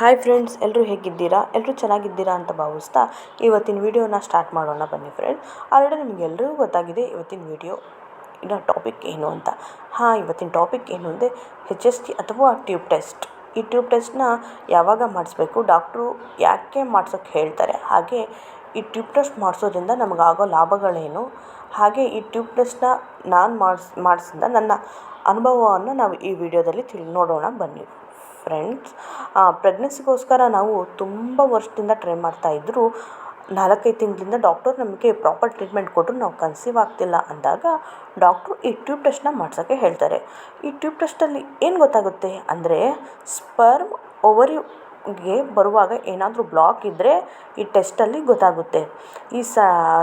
Hi friends ಎಲ್ಲರೂ ಹೇಗಿದ್ದೀರಾ? ಎಲ್ಲರೂ ಚೆನ್ನಾಗಿದ್ದೀರಾ ಅಂತ ಭಾವಿಸ್ತಾ ಇವತ್ತಿನ ವೀಡಿಯೋನ ಸ್ಟಾರ್ಟ್ ಮಾಡೋಣ ಬನ್ನಿ ಫ್ರೆಂಡ್ ಆಲ್ರೆಡಿ ನಿಮಗೆಲ್ಲರಿಗೂ ಗೊತ್ತಾಗಿದೆ ಇವತ್ತಿನ ವೀಡಿಯೋ ಇನ್ನು ಟಾಪಿಕ್ ಏನು ಅಂತ. ಹಾಂ, ಇವತ್ತಿನ ಟಾಪಿಕ್ ಏನು ಅಂದರೆ ಹೆಚ್ ಎಸ್ ಟಿ ಅಥವಾ ಟ್ಯೂಬ್ ಟೆಸ್ಟ್ ಈ ಟ್ಯೂಬ್ ಟೆಸ್ಟ್ನ ಯಾವಾಗ ಮಾಡಿಸ್ಬೇಕು? ಡಾಕ್ಟ್ರು ಯಾಕೆ ಮಾಡ್ಸೋಕ್ಕೆ ಹೇಳ್ತಾರೆ? ಹಾಗೆ ಈ ಟ್ಯೂಬ್ ಟೆಸ್ಟ್ ಮಾಡಿಸೋದ್ರಿಂದ ನಮಗಾಗೋ ಲಾಭಗಳೇನು? ಹಾಗೆ ಈ ಟ್ಯೂಬ್ ಟೆಸ್ಟ್ನ ನಾನು ಮಾಡಿಸ್, ಮಾಡಿಸಿದ ನನ್ನ ಅನುಭವವನ್ನು ನಾವು ಈ ವಿಡಿಯೋದಲ್ಲಿ ತಿಳಿ, ನೋಡೋಣ ಬನ್ನಿ. ಫ್ರೆಂಡ್ಸ್ ಪ್ರೆಗ್ನೆನ್ಸಿಗೋಸ್ಕರ ನಾವು ತುಂಬ ವರ್ಷದಿಂದ ಟ್ರೈ ಮಾಡ್ತಾ ಇದ್ದರು ನಾಲ್ಕೈದು ತಿಂಗಳಿಂದ ಡಾಕ್ಟರ್ ನಮಗೆ ಪ್ರಾಪರ್ ಟ್ರೀಟ್ಮೆಂಟ್ ಕೊಟ್ಟರು ನಾವು ಕನ್ಸೀವ್ ಆಗ್ತಿಲ್ಲ ಅಂದಾಗ ಡಾಕ್ಟ್ರು ಈ ಟ್ಯೂಬ್ ಟೆಸ್ಟ್ನ ಮಾಡ್ಸೋಕ್ಕೆ ಹೇಳ್ತಾರೆ. ಈ ಟ್ಯೂಬ್ ಟೆಸ್ಟಲ್ಲಿ ಏನು ಗೊತ್ತಾಗುತ್ತೆ ಅಂದರೆ ಸ್ಪರ್ಮ್ ಓವರಿಗೆ ಬರುವಾಗ ಏನಾದರೂ ಬ್ಲಾಕ್ ಇದ್ದರೆ ಈ ಟೆಸ್ಟಲ್ಲಿ ಗೊತ್ತಾಗುತ್ತೆ. ಈ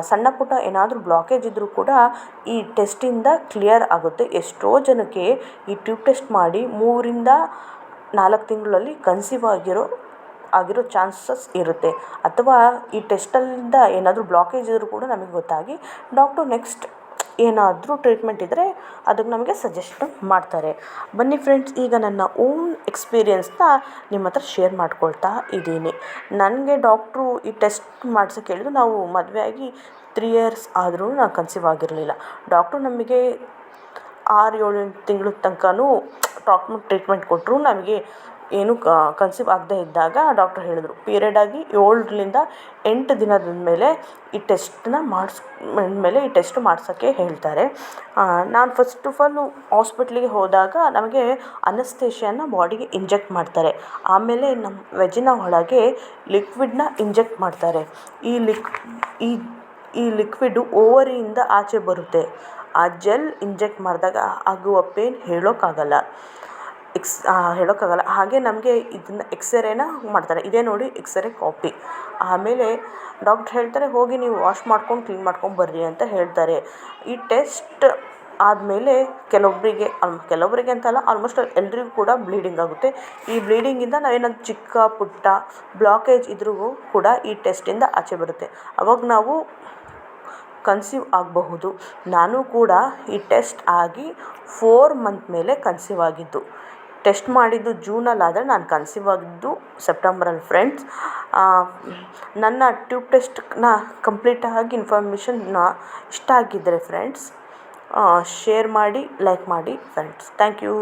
ಸಣ್ಣ ಪುಟ್ಟ ಏನಾದರೂ ಬ್ಲಾಕೇಜ್ ಇದ್ದರೂ ಕೂಡ ಈ ಟೆಸ್ಟಿಂದ ಕ್ಲಿಯರ್ ಆಗುತ್ತೆ. ಎಷ್ಟೋ ಜನಕ್ಕೆ ಈ ಟ್ಯೂಬ್ ಟೆಸ್ಟ್ ಮಾಡಿ ಮೂರರಿಂದ ನಾಲ್ಕು ತಿಂಗಳಲ್ಲಿ ಕನ್ಸೀವ್ ಆಗಿರೋ ಆಗಿರೋ ಚಾನ್ಸಸ್ ಇರುತ್ತೆ. ಅಥವಾ ಈ ಟೆಸ್ಟಲ್ಲಿಂದ ಏನಾದರೂ ಬ್ಲಾಕೇಜ್ ಇದ್ದರೂ ಕೂಡ ನಮಗೆ ಗೊತ್ತಾಗಿ ಡಾಕ್ಟ್ರು ನೆಕ್ಸ್ಟ್ ಏನಾದರೂ ಟ್ರೀಟ್ಮೆಂಟ್ ಇದ್ದರೆ ಅದಕ್ಕೆ ನಮಗೆ ಸಜೆಸ್ಟ್ ಮಾಡ್ತಾರೆ. ಬನ್ನಿ ಫ್ರೆಂಡ್ಸ್, ಈಗ ನನ್ನ ಓನ್ ಎಕ್ಸ್ಪೀರಿಯನ್ಸ್ನ ನಿಮ್ಮ ಹತ್ರ ಶೇರ್ ಮಾಡ್ಕೊಳ್ತಾ ಇದ್ದೀನಿ. ನನಗೆ ಡಾಕ್ಟ್ರು ಈ ಟೆಸ್ಟ್ ಮಾಡ್ಸೋಕ್ಕೆ ಹೇಳಿದ್ರು ನಾವು ಮದುವೆ ಆಗಿ ತ್ರೀ ಇಯರ್ಸ್ ಆದರೂ ನಾನು ಕನ್ಸೀವ್ ಆಗಿರಲಿಲ್ಲ. ಡಾಕ್ಟ್ರು ನಮಗೆ ಆರು ಏಳು ಎಂಟು ತಿಂಗಳ ತನಕನೂ ಟ್ರಾಟ್ಮೆಂಟ್ ಟ್ರೀಟ್ಮೆಂಟ್ ಕೊಟ್ಟರು ನಮಗೆ ಏನು ಕನ್ಸೀವ್ ಆಗದೇ ಇದ್ದಾಗ ಡಾಕ್ಟರ್ ಹೇಳಿದರು, ಪೀರಿಯಡ್ ಆಗಿ ಏಳರಿಂದ ಎಂಟು ದಿನದ ಮೇಲೆ ಈ ಟೆಸ್ಟನ್ನ ಮಾಡಿಸ್, ಮೇಲೆ ಈ ಟೆಸ್ಟ್ ಮಾಡ್ಸೋಕ್ಕೆ ಹೇಳ್ತಾರೆ. ನಾನು ಫಸ್ಟ್ ಆಫ್ ಆಲ್ ಹಾಸ್ಪಿಟ್ಲಿಗೆ ಹೋದಾಗ ನಮಗೆ ಅನಸ್ತೇಷಿಯನ್ನ ಬಾಡಿಗೆ ಇಂಜೆಕ್ಟ್ ಮಾಡ್ತಾರೆ. ಆಮೇಲೆ ನಮ್ಮ ವೆಜಿನ ಒಳಗೆ ಲಿಕ್ವಿಡನ್ನ ಇಂಜೆಕ್ಟ್ ಮಾಡ್ತಾರೆ. ಈ ಲಿಕ್, ಈ ಈ ಲಿಕ್ವಿಡು ಓವರಿಯಿಂದ ಆಚೆ ಬರುತ್ತೆ. ಆ ಜೆಲ್ ಇಂಜೆಕ್ಟ್ ಮಾಡಿದಾಗ ಆಗುವ ಪೇನ್ ಹೇಳೋಕ್ಕಾಗಲ್ಲ. ಎಕ್ಸ್ ಹೇಳೋಕ್ಕಾಗಲ್ಲ. ಹಾಗೆ ನಮಗೆ ಇದನ್ನ ಎಕ್ಸರೇನ ಮಾಡ್ತಾರೆ. ಇದೇ ನೋಡಿ ಎಕ್ಸರೇ ಕಾಪಿ. ಆಮೇಲೆ ಡಾಕ್ಟ್ರ್ ಹೇಳ್ತಾರೆ, ಹೋಗಿ ನೀವು ವಾಶ್ ಮಾಡ್ಕೊಂಡು, ಕ್ಲೀನ್ ಮಾಡ್ಕೊಂಡು ಬರ್ರಿ ಅಂತ ಹೇಳ್ತಾರೆ. ಈ ಟೆಸ್ಟ್ ಆದಮೇಲೆ ಕೆಲವೊಬ್ಬರಿಗೆ ಕೆಲವೊಬ್ಬರಿಗೆ ಅಂತಲ್ಲ ಆಲ್ಮೋಸ್ಟ್ ಎಲ್ರಿಗೂ ಕೂಡ ಬ್ಲೀಡಿಂಗ್ ಆಗುತ್ತೆ. ಈ ಬ್ಲೀಡಿಂಗಿಂದ ನಾವೇನಾದ್ರು ಚಿಕ್ಕ, ಪುಟ್ಟ ಬ್ಲಾಕೇಜ್ ಇದ್ರೂ ಕೂಡ ಈ ಟೆಸ್ಟಿಂದ ಆಚೆ ಬರುತ್ತೆ. ಅವಾಗ ನಾವು ಕನ್ಸೀವ್ ಆಗಬಹುದು. ನಾನು ಕೂಡ ಈ ಟೆಸ್ಟ್ ಆಗಿ ಫೋರ್ ಮಂತ್ ಮೇಲೆ ಕನ್ಸೀವ್ ಆಗಿದ್ದು. ಟೆಸ್ಟ್ ಮಾಡಿದ್ದು ಜೂನಲ್ಲಿ ಆದರೆ ನಾನು ಕನ್ಸೀವ್ ಆಗಿದ್ದು ಸೆಪ್ಟೆಂಬರಲ್ಲಿ ಫ್ರೆಂಡ್ಸ್. ನನ್ನ ಟ್ಯೂಬ್ ಟೆಸ್ಟ್ನ ಕಂಪ್ಲೀಟಾಗಿ ಇನ್ಫಾರ್ಮೇಷನ್ನ ಇಷ್ಟ ಆಗಿದ್ದರೆ ಫ್ರೆಂಡ್ಸ್ ಶೇರ್ ಮಾಡಿ, ಲೈಕ್ ಮಾಡಿ ಫ್ರೆಂಡ್ಸ್. Thank you.